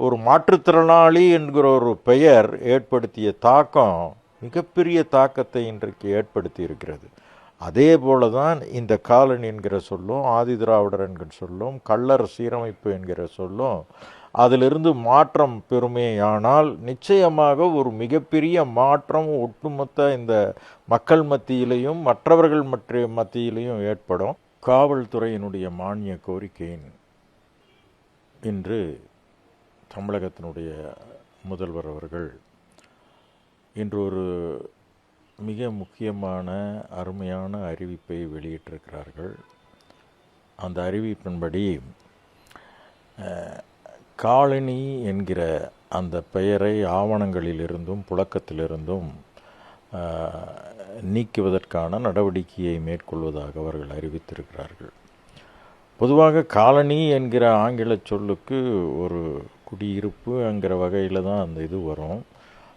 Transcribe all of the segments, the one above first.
ஒரு மாற்றுத்திறனாளி என்கிற ஒரு பெயர் ஏற்படுத்திய தாக்கம் மிகப்பெரிய தாக்கத்தை இன்றைக்கு ஏற்படுத்தி இருக்கிறது அதே போல தான் இந்த காலனி என்கிற சொல்லும் ஆதிதிராவிடர் என்கிற சொல்லும் கள்ளர் சீரமைப்பு என்கிற சொல்லும் அதிலிருந்து மாற்றம் பெருமையானால் நிச்சயமாக ஒரு மிகப்பெரிய மாற்றம் ஒட்டுமொத்த இந்த மக்கள் மத்தியிலையும் மற்றவர்கள் மற்ற மத்தியிலையும் ஏற்படும். காவல்துறையினுடைய மானிய கோரிக்கையின் இன்று தமிழகத்தினுடைய முதல்வர் அவர்கள் இன்று ஒரு மிக முக்கியமான அருமையான அறிவிப்பை வெளியிட்டிருக்கிறார்கள். அந்த அறிவிப்பின்படி காலனி என்கிற அந்த பெயரை ஆவணங்களிலிருந்தும் புழக்கத்திலிருந்தும் நீக்குவதற்கான நடவடிக்கையை மேற்கொள்வதாக அவர்கள் அறிவித்திருக்கிறார்கள். பொதுவாக காலனி என்கிற ஆங்கில சொல்லுக்கு ஒரு குடியிருப்புங்கிற வகையில் தான் அந்த இது வரும்.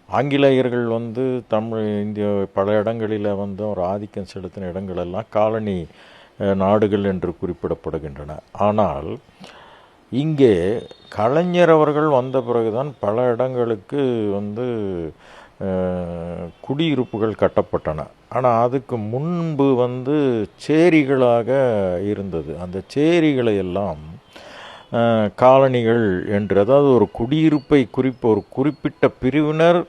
ஆங்கிலேயர்கள் வந்து தமிழ் இந்திய பல இடங்களில் வந்து ஒரு ஆதிக்கம் செலுத்தின இடங்களெல்லாம் காலனி நாடுகள் என்று குறிப்பிடப்படுகின்றன. ஆனால் இங்கே கலைஞர் அவர்கள் வந்த பிறகுதான் பல இடங்களுக்கு வந்து குடியிருப்புகள் கட்டப்பட்டன. ஆனால் அதுக்கு முன்பு வந்து சேரிகளாக இருந்தது. அந்த சேரிகளை எல்லாம் காலனிகள் என்று அதாவது ஒரு குடியிருப்பை குறிப்பு ஒரு குறிப்பிட்ட பிரிவினர்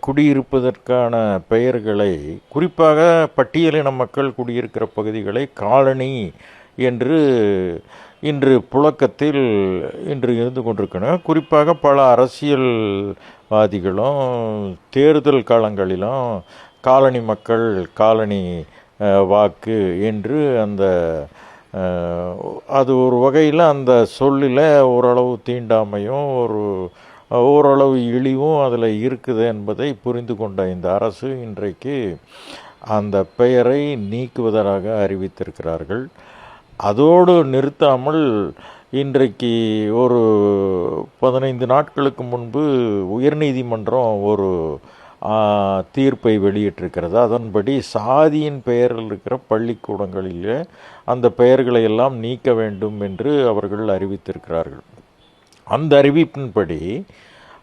குடியிருப்பதற்கான பெயர்களை குறிப்பாக பட்டியலின மக்கள் குடியிருக்கிற பகுதிகளை காலனி என்று இன்று புழக்கத்தில் இன்று இருந்து கொண்டிருக்கணும் குறிப்பாக பல அரசியல்வாதிகளும் தேர்தல் காலங்களிலும் காலனி மக்கள் காலனி வாக்கு என்று அந்த அது ஒரு வகையில் அந்த சொல்லில் ஓரளவு தீண்டாமையும் ஒரு ஓரளவு இழிவும் அதில் இருக்குது என்பதை புரிந்து கொண்ட இந்த அரசு இன்றைக்கு அந்த பெயரை நீக்குவதாக அறிவித்திருக்கிறார்கள். அதோடு நிறுத்தாமல் இன்றைக்கு ஒரு பதினைந்து நாட்களுக்கு முன்பு உயர்நீதிமன்றம் ஒரு தீர்ப்பை வெளியிட்டிருக்கிறது. அதன்படி சாதியின் பெயரில் இருக்கிற பள்ளிக்கூடங்களிலே அந்த பெயர்களை எல்லாம் நீக்க வேண்டும் என்று அவர்கள் அறிவித்திருக்கிறார்கள். அந்த அறிவிப்பின்படி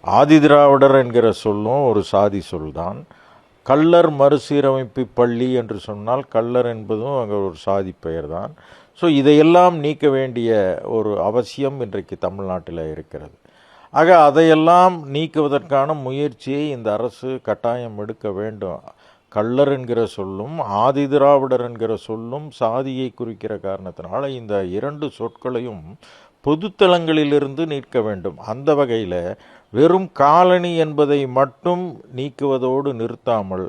ஆதிதிராவிடர் என்கிற சொல்லும் ஒரு சாதி சொல்தான். கள்ளர் மறுசீரமைப்பு பள்ளி என்று சொன்னால் கள்ளர் என்பதும் அங்கே ஒரு சாதி பெயர் தான் ஸோ இதையெல்லாம் நீக்க வேண்டிய ஒரு அவசியம் இன்றைக்கு தமிழ்நாட்டில் இருக்கிறது. ஆக அதையெல்லாம் நீக்குவதற்கான முயற்சியை இந்த அரசு கட்டாயம் எடுக்க வேண்டும். கள்ளர் என்கிற சொல்லும் ஆதிதிராவிடர் என்கிற சொல்லும் சாதியை குறிக்கிற காரணத்தினால இந்த இரண்டு சொற்களையும் பொதுத்தளங்களிலிருந்து நீக்க வேண்டும். அந்த வகையில் வெறும் காலனி என்பதை மட்டும் நீக்குவதோடு நிறுத்தாமல்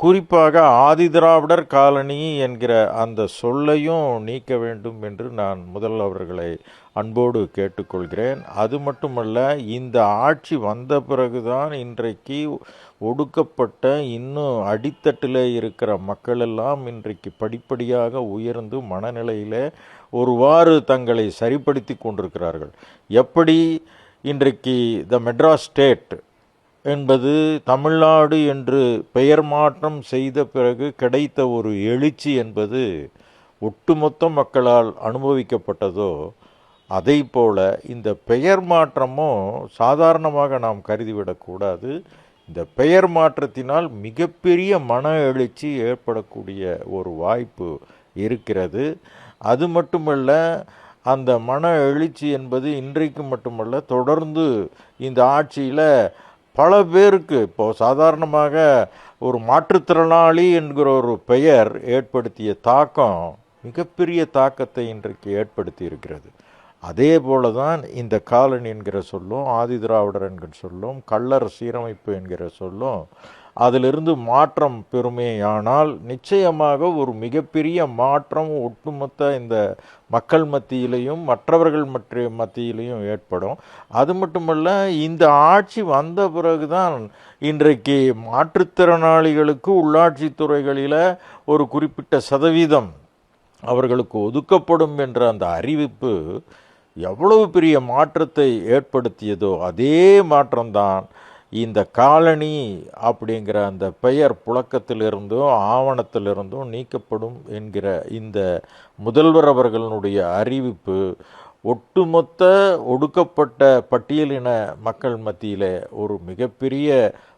குறிப்பாக ஆதிதிராவிடர் காலனி என்கிற அந்த சொல்லையும் நீக்க வேண்டும் என்று நான் முதல் அவர்களை அன்போடு கேட்டுக்கொள்கிறேன். அது மட்டுமல்ல இந்த ஆட்சி வந்த பிறகுதான் இன்றைக்கு ஒடுக்கப்பட்ட இன்னும் அடித்தட்டில் இருக்கிற மக்களெல்லாம் இன்றைக்கு படிப்படியாக உயர்ந்து மனநிலையில் ஒருவாறு தங்களை சரிப்படுத்தி கொண்டிருக்கிறார்கள். எப்படி இன்றைக்கு த மெட்ராஸ் ஸ்டேட் என்பது தமிழ்நாடு என்று பெயர் மாற்றம் செய்த பிறகு கிடைத்த ஒரு எழுச்சி என்பது ஒட்டுமொத்த மக்களால் அனுபவிக்கப்பட்டதோ அதை போல இந்த பெயர் மாற்றமும் சாதாரணமாக நாம் கருதிவிடக்கூடாது இந்த பெயர் மாற்றத்தினால் மிகப்பெரிய மன எழுச்சி ஏற்படக்கூடிய ஒரு வாய்ப்பு இருக்கிறது. அது மட்டுமல்ல அந்த மன எழுச்சி என்பது இன்றைக்கு மட்டுமல்ல தொடர்ந்து இந்த ஆட்சியில் பல பேருக்கு இப்போ சாதாரணமாக ஒரு மாற்றுத்திறனாளி என்கிற ஒரு பெயர் ஏற்படுத்திய தாக்கம் மிகப்பெரிய தாக்கத்தை இன்றைக்கு ஏற்படுத்தி இருக்கிறது அதே போல தான் இந்த காலனி என்கிற சொல்லும் ஆதிதிராவிடர் என்கிற சொல்லும் கள்ளர் சீரமைப்பு என்கிற சொல்லும் அதிலிருந்து மாற்றம் பெறுமேயானால் நிச்சயமாக ஒரு மிகப்பெரிய மாற்றம் ஒட்டுமொத்த இந்த மக்கள் மத்தியிலையும் மற்றவர்கள் மற்ற மத்தியிலையும் ஏற்படும். அது மட்டுமல்ல இந்த ஆட்சி வந்த பிறகுதான் இன்றைக்கு மாற்றுத்திறனாளிகளுக்கு உள்ளாட்சி துறைகளில் ஒரு குறிப்பிட்ட சதவீதம் அவர்களுக்கு ஒதுக்கப்படும் என்ற அந்த அறிவிப்பு எவ்வளவு பெரிய மாற்றத்தை ஏற்படுத்தியதோ அதே மாற்றம்தான் இந்த காலனி அப்படிங்கிற அந்த பெயர் புழக்கத்திலிருந்தும் ஆவணத்திலிருந்தும் நீக்கப்படும் என்கிற இந்த முதல்வர் அவர்களுடைய அறிவிப்பு ஒட்டுமொத்த ஒடுக்கப்பட்ட பட்டியலின மக்கள் மத்தியில் ஒரு மிகப்பெரிய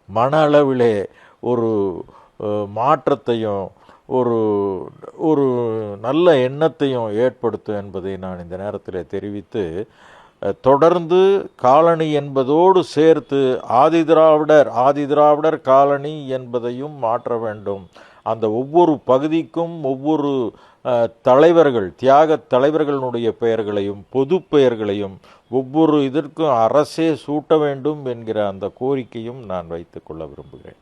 மன அளவிலே ஒரு மாற்றத்தையும் ஒரு ஒரு நல்ல எண்ணத்தையும் ஏற்படுத்தும் என்பதை நான் இந்த நேரத்தில் தெரிவித்து தொடர்ந்து காலனி என்பதோடு சேர்த்து ஆதிதிராவிடர் ஆதிதிராவிடர் காலனி என்பதையும் மாற்ற வேண்டும். அந்த ஒவ்வொரு பகுதிக்கும் ஒவ்வொரு தலைவர்கள் தியாக தலைவர்களுடைய பெயர்களையும் பொது பெயர்களையும் ஒவ்வொரு இதற்கும் அரசே சூட்ட வேண்டும் என்கிற அந்த கோரிக்கையும் நான் வைத்துக்கொள்ள விரும்புகிறேன்.